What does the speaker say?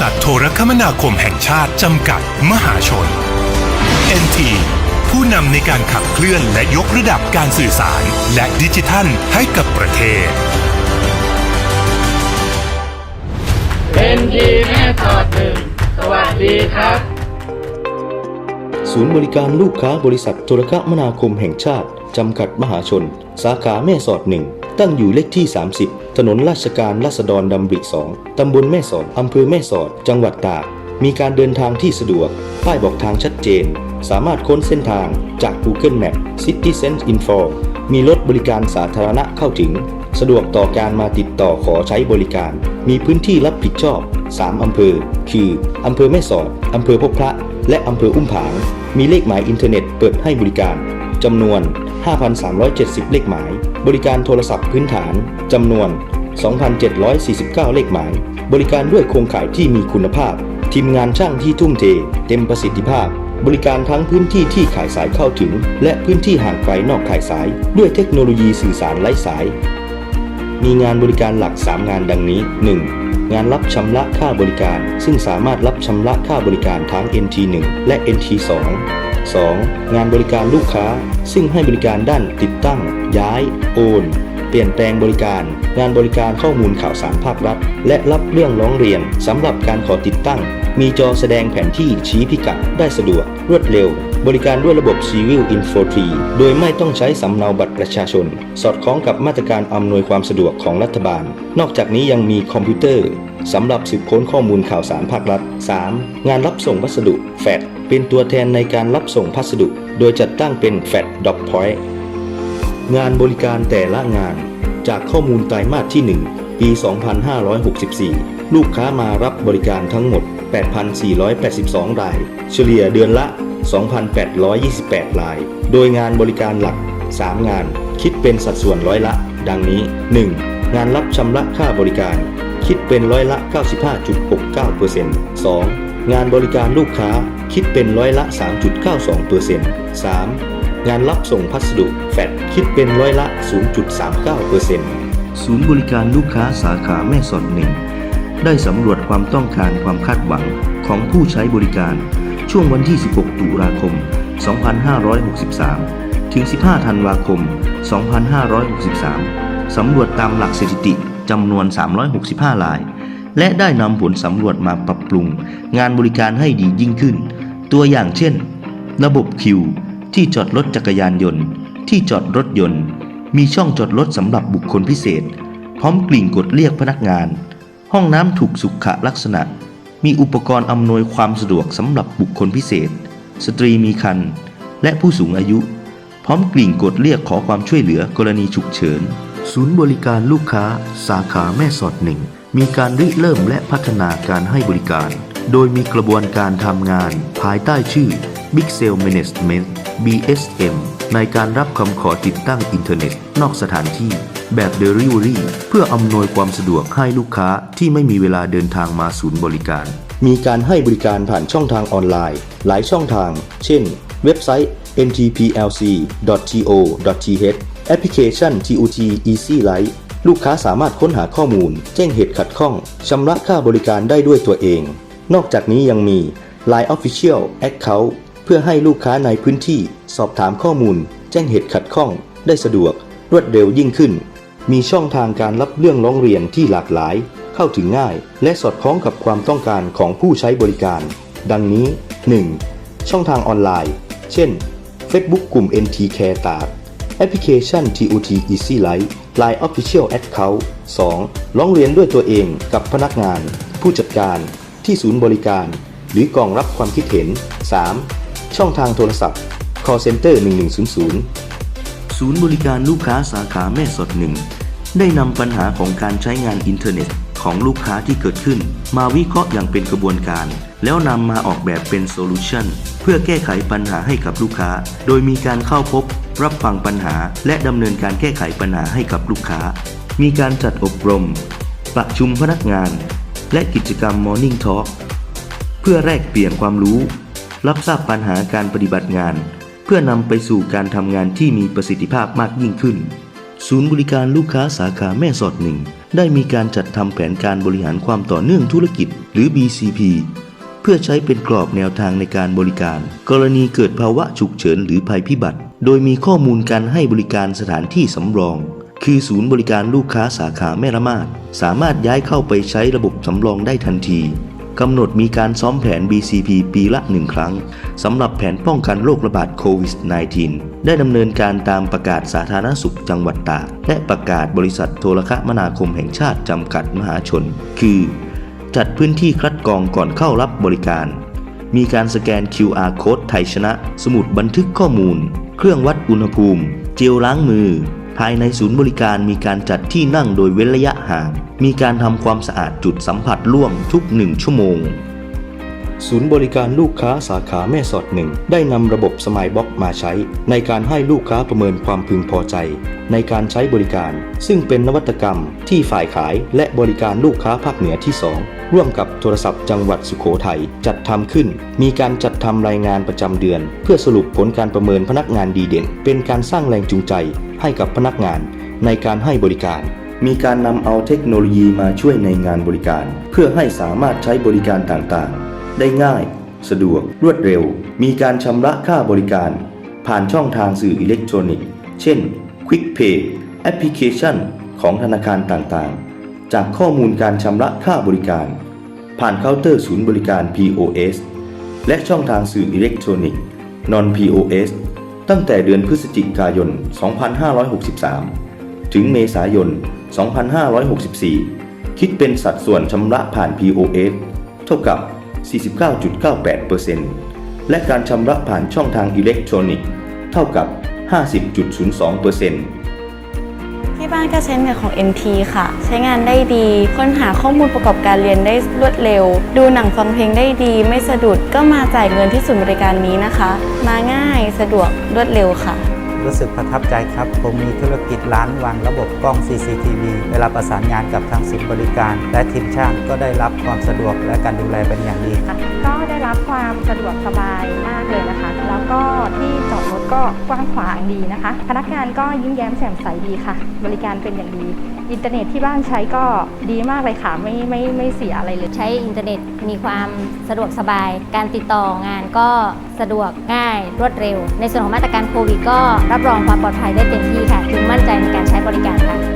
ษัทโทรคมนาคมแห่งชาติ จำกัดมหาชน NT ผู้นำในการขับเคลื่อนและยกระดับการสื่อสารและดิจิทัลให้กับประเทศเป็นทีแม่สอดหนึ่งสวัสดีครับ ศูนย์บริการลูกค้าบริษัทโทรคมนาคมแห่งชาติ จำกัดมหาชน สาขาแม่สอดหนึ่ง ตั้งอยู่เลขที่ 30 ถนนราชการราษฎรดำริ2ตำบลแม่สอดอำเภอแม่สอด จังหวัดตาก มีการเดินทางที่สะดวก ป้ายบอกทางชัดเจน สามารถค้นเส้นทางจาก Google Map Citizen Info มีรถบริการสาธารณะเข้าถึง สะดวกต่อการมาติดต่อขอใช้บริการ มีพื้นที่รับผิดชอบ 3 อำเภอ คืออำเภอแม่สอดอำเภอพบพระ และอำเภออุ้มผาง มีเลขหมายอินเทอร์เน็ตเปิดให้บริการ จำนวน 5,370 เลขหมาย บริการโทรศัพท์พื้นฐานจำนวน 2,749 เลขหมาย บริการด้วยโครงข่ายที่มีคุณภาพ ทีมงานช่างที่ทุ่มเท เต็มประสิทธิภาพ บริการทั้งพื้นที่ที่ขายสายเข้าถึง และพื้นที่ห่างไกลนอกขายสาย ด้วยเทคโนโลยีสื่อสารไร้สาย มีงานบริการหลัก 3 งานดังนี้ 1. งานรับชำระค่าบริการ ซึ่งสามารถรับชำระค่าบริการทั้ง NT1 และ NT2 2. งานบริการลูกค้า ซึ่งให้บริการด้านติดตั้ง ย้าย โอน เปลี่ยนแปลงบริการ งานบริการข้อมูลข่าวสารภาครัฐ และรับเรื่องร้องเรียนสำหรับการขอติดตั้ง มีจอแสดงแผนที่ชี้พิกัดได้สะดวก รวดเร็ว บริการด้วยระบบ Civil Info 3โดยไม่ต้องใช้สำเนาบัตรประชาชน สอดคล้องกับมาตรการอำนวยความสะดวกของรัฐบาล นอกจากนี้ยังมีคอมพิวเตอร์สำหรับสืบค้นข้อมูลข่าวสารภาครัฐ 3. งานรับส่งพัสดุแฟดเป็นตัวแทนในการรับส่งพัสดุ โดยจัดตั้งเป็นแฟดดอกพอยต์ งานบริการแต่ละงาน จากข้อมูลไตรมาสที่ 1 ปี 2564 ลูกค้ามารับบริการทั้งหมด 8,482 ราย เฉลี่ยเดือนละ 2,828 ราย โดยงานบริการหลัก 3 งาน คิดเป็นสัดส่วนร้อยละ ดังนี้ 1. งานรับชำระค่าบริการ คิดเป็นร้อยละ 95.69% 2. งานบริการลูกค้าคิดเป็นร้อยละ 3.92% 3. งานรับส่งพัสดุแฟดคิดเป็นร้อยละ 0.39%ศูนย์บริการลูกค้าสาขาแม่สอดหนึ่งได้สำรวจความต้องการความคาดหวังของผู้ใช้บริการ ช่วงวันที่ 16 ตุลาคม 2563 ถึง 15 ธันวาคม 2563 สำรวจตามหลักสถิติจำนวน 365 ราย และได้นำผลสำรวจมาปรับปรุง งานบริการให้ดียิ่งขึ้น ตัวอย่างเช่น ระบบคิว ที่จอดรถจักรยานยนต์ ที่จอดรถยนต์ มีช่องจอดรถสำหรับบุคคลพิเศษ พร้อมกลิ่งกดเรียกพนักงาน ห้องน้ำถูกสุขลักษณะ มีอุปกรณ์อำนวยความสะดวกสำหรับบุคคลพิเศษ สตรีมีครรภ์และผู้สูงอายุ พร้อมกลิ่งกดเรียกขอความช่วยเหลือกรณีฉุกเฉิน ศูนย์บริการลูกค้า สาขาแม่สอดหนึ่งมีการริเริ่มและพัฒนาการให้บริการ โดยมีกระบวนการทำงาน ภายใต้ชื่อ Big Sale Management BSM ในการรับคำขอติดตั้งอินเทอร์เน็ต นอกสถานที่แบบ Delivery เพื่ออำนวยความสะดวกให้ลูกค้าที่ไม่มีเวลาเดินทางมาศูนย์บริการ มีการให้บริการผ่านช่องทางออนไลน์ หลายช่องทาง เช่น เว็บไซต์ ntplc.go.th แอปพลิเคชัน TOT Easy Lite ลูกค้าสามารถค้นหาข้อมูล แจ้งเหตุขัดข้อง ชำระค่าบริการได้ด้วยตัวเอง นอกจากนี้ยังมี Line Official Account เพื่อให้ลูกค้าในพื้นที่สอบถามข้อมูล แจ้งเหตุขัดข้อง ได้สะดวก รวดเร็วยิ่งขึ้น มีช่องทางการรับเรื่องร้องเรียนที่หลากหลาย เข้าถึงง่าย และสอดคล้องกับความต้องการของผู้ใช้บริการ ดังนี้ 1. ช่องทางออนไลน์ เช่น Facebook กลุ่ม NT Care ตากแอปพลิเคชัน TOT Easy Life Line Official Account 2. ร้องเรียนด้วยตัวเองกับพนักงาน ผู้จัดการ ที่ศูนย์บริการ หรือกองรับความคิดเห็น 3. ช่องทางโทรศัพท์ call center 1100 ศูนย์บริการลูกค้าสาขาแม่สอดหนึ่งได้นำปัญหาของการใช้งานอินเทอร์เน็ตของลูกค้าที่เกิดขึ้น มาวิเคราะห์อย่างเป็นกระบวนการ แล้วนำมาออกแบบเป็นโซลูชันเพื่อแก้ไขปัญหาให้กับลูกค้า โดยมีการเข้าพบ รับฟังปัญหา และดำเนินการแก้ไขปัญหาให้กับลูกค้า มีการจัดอบรม ประชุมพนักงาน และกิจกรรม Morning Talk เพื่อแลกเปลี่ยนความรู้ รับทราบปัญหาการปฏิบัติงาน เพื่อนำไปสู่การทำงานที่มีประสิทธิภาพมากยิ่งขึ้น ศูนย์บริการลูกค้าสาขาแม่สอดหนึ่งได้มีการจัดทำแผนการบริหารความต่อเนื่องธุรกิจ หรือ BCP เพื่อใช้เป็นกรอบแนวทางในการบริการ กรณีเกิดภาวะฉุกเฉินหรือภัยพิบัติ โดยมีข้อมูลการให้บริการสถานที่สำรอง คือศูนย์บริการลูกค้าสาขาแม่ละมาดสามารถย้ายเข้าไปใช้ระบบสำรองได้ทันที กำหนดมีการซ้อมแผน BCP ปีละหนึ่งครั้งสำหรับแผนป้องกันโรคระบาดโควิด -19 ได้ดำเนินการตามประกาศสาธารณสุขจังหวัดตากและประกาศบริษัทโทรคมนาคมแห่งชาติจำกัดมหาชน คือ จัดพื้นที่คัดกรองก่อนเข้ารับบริการ มีการสแกน QR Code ไทยชนะ สมุดบันทึกข้อมูล เครื่องวัดอุณหภูมิ เจลล้างมือ ภายในศูนย์บริการมีการจัดที่นั่งโดยเว้นระยะห่าง มีการทำความสะอาดจุดสัมผัสร่วมทุกหนึ่งชั่วโมง ศูนย์บริการลูกค้าสาขาแม่สอดหนึ่งได้นำระบบสมายบ็อกมาใช้ ในการให้ลูกค้าประเมินความพึงพอใจ ในการใช้บริการ ซึ่งเป็นนวัตกรรมที่ฝ่ายขายและบริการลูกค้าภาคเหนือที่ 2 ร่วมกับโทรศัพท์จังหวัดสุโขทัยจัดทำขึ้น มีการจัดทำรายงานประจำเดือน เพื่อสรุปผลการประเมินพนักงานดีเด่น เป็นการสร้างแรงจูงใจ ให้กับพนักงานในการให้บริการมีการนำเอาเทคโนโลยีมาช่วยในงานบริการ เพื่อให้สามารถใช้บริการต่างๆ ได้ง่าย สะดวก รวดเร็ว มีการชำระค่าบริการ ผ่านช่องทางสื่ออิเล็กทรอนิกส์ เช่น Quick Pay แอปพลิเคชัน ของธนาคารต่างๆ จากข้อมูลการชำระค่าบริการ ผ่านเคาน์เตอร์ศูนย์บริการ POS และช่องทางสื่ออิเล็กทรอนิกส์ Non POS ตั้งแต่เดือนพฤศจิกายน 2563 ถึงเมษายน 2564 คิดเป็นสัดส่วนชำระผ่าน POS เท่ากับ 49.98%และการชำระผ่านช่องทางอิเล็กทรอนิกส์เท่ากับ 50.02%ที่บ้านก็ใช้เน็ตของ NT ค่ะ ใช้งานได้ดี ค้นหาข้อมูลประกอบการเรียนได้รวดเร็ว ดูหนังฟังเพลงได้ดี ไม่สะดุดก็มาจ่ายเงินที่ศูนย์บริการนี้นะคะ มาง่ายสะดวกรวดเร็วค่ะ รู้สึกประทับใจครับ ผมมีธุรกิจร้านวางระบบกล้อง CCTV เวลาประสานงานกับทางสินบริการ และทีมช่างก็ได้รับความสะดวกและการดูแลเป็นอย่างดีค่ะก็ รับความสะดวกสบายมากเลยนะคะ แล้วก็ที่จอดรถก็กว้างขวางดีนะคะ พนักงานก็ยิ้มแย้มแจ่มใสดีค่ะ บริการเป็นอย่างดี อินเทอร์เน็ตที่บ้านใช้ก็ดีมากเลยค่ะ ไม่ไม่ไม่เสียอะไรเลย ใช้อินเทอร์เน็ตมีความสะดวกสบาย การติดต่องานก็สะดวกง่ายรวดเร็ว ในส่วนของมาตรการโควิดก็รับรองความปลอดภัยได้เต็มที่ค่ะ จึงมั่นใจในการใช้บริการค่ะ